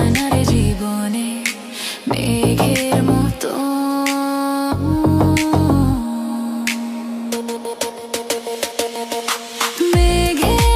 চাইরা না রে জীবনে মেঘের মতো মেঘের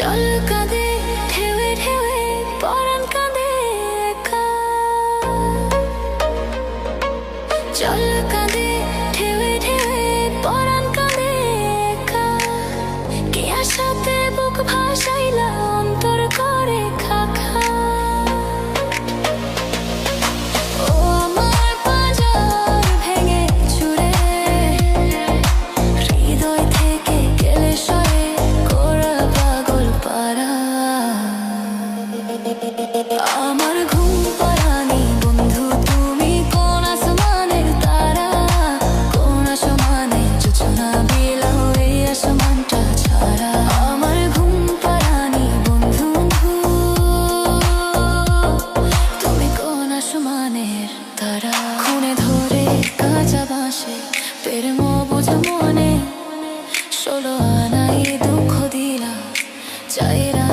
চল কাঁদে ঢেউে ঢেউে পরাণ কাঁদে একা। চল কাঁদে ঢেউে ঢেউে পরাণ কাঁদে একা। কে আশাতে বুক ভাসাইলা অন্তর? মনে ষোলো আনাই দুঃখ দিলা চাইরা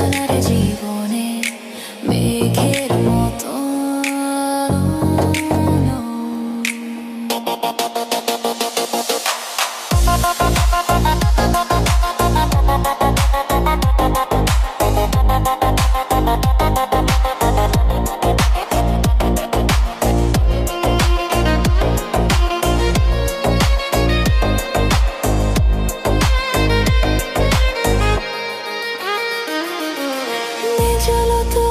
chalo tu